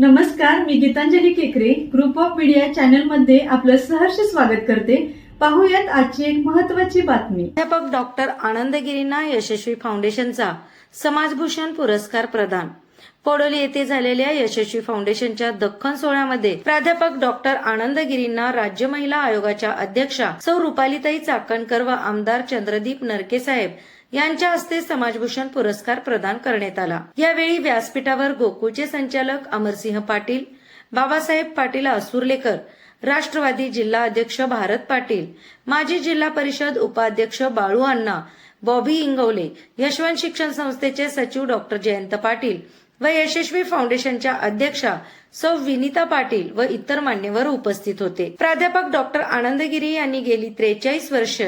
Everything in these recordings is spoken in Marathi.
नमस्कार मी गीतांजली केकरे. ग्रुप ऑफ मीडिया चॅनलमध्ये आपलं सहर्ष स्वागत करते. पाहूयात आजची एक महत्वाची बातमी. अध्यापक डॉक्टर आनंद यशस्वी फाउंडेशनचा समाजभूषण पुरस्कार प्रदान. कोडोली येथे झालेल्या यशस्वी फाउंडेशनच्या दख्खन सोहळ्यामध्ये प्राध्यापक डॉक्टर आनंद गिरींना राज्य महिला आयोगाच्या अध्यक्षा सौ रुपालीताई चाकणकर व आमदार चंद्रदीप नरके साहेब यांच्या हस्ते समाजभूषण पुरस्कार प्रदान करण्यात आला. यावेळी व्यासपीठावर गोकुळचे संचालक अमरसिंह पाटील बाबासाहेब पाटील असुरलेकर राष्ट्रवादी जिल्हा अध्यक्ष भारत पाटील माजी जिल्हा परिषद उपाध्यक्ष बाळू अण्णा बॉबी इंगवले यशवंत शिक्षण संस्थेचे सचिव डॉक्टर जयंत पाटील व यशस्वी फाउंडेशनच्या अध्यक्षा सौ विनिता पाटील व इतर मान्यवर उपस्थित होते. प्राध्यापक डॉक्टर आनंदगिरी यांनी गेली त्रेचाळीस वर्ष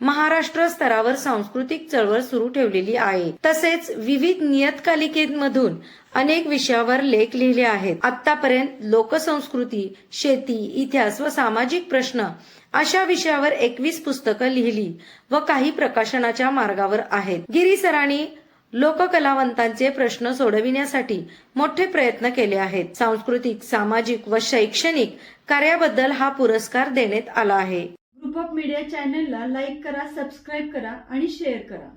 महाराष्ट्र स्तरावर सांस्कृतिक चळवळ सुरू ठेवलेली आहे. तसेच विविध नियतकालिकेमधून अनेक विषयावर लेख लिहिले आहेत. आतापर्यंत लोकसंस्कृती शेती इतिहास व सामाजिक प्रश्न अशा विषयावर एकवीस पुस्तकं लिहिली व काही प्रकाशनाच्या मार्गावर आहेत. गिरी सरांनी लोककलावंतांचे प्रश्न सोडविण्यासाठी मोठे प्रयत्न केले आहेत. सांस्कृतिक सामाजिक व शैक्षणिक कार्याबद्दल हा पुरस्कार देण्यात आला आहे. ग्रुप ऑफ मीडिया चॅनलला लाईक करा सबस्क्राईब करा आणि शेअर करा.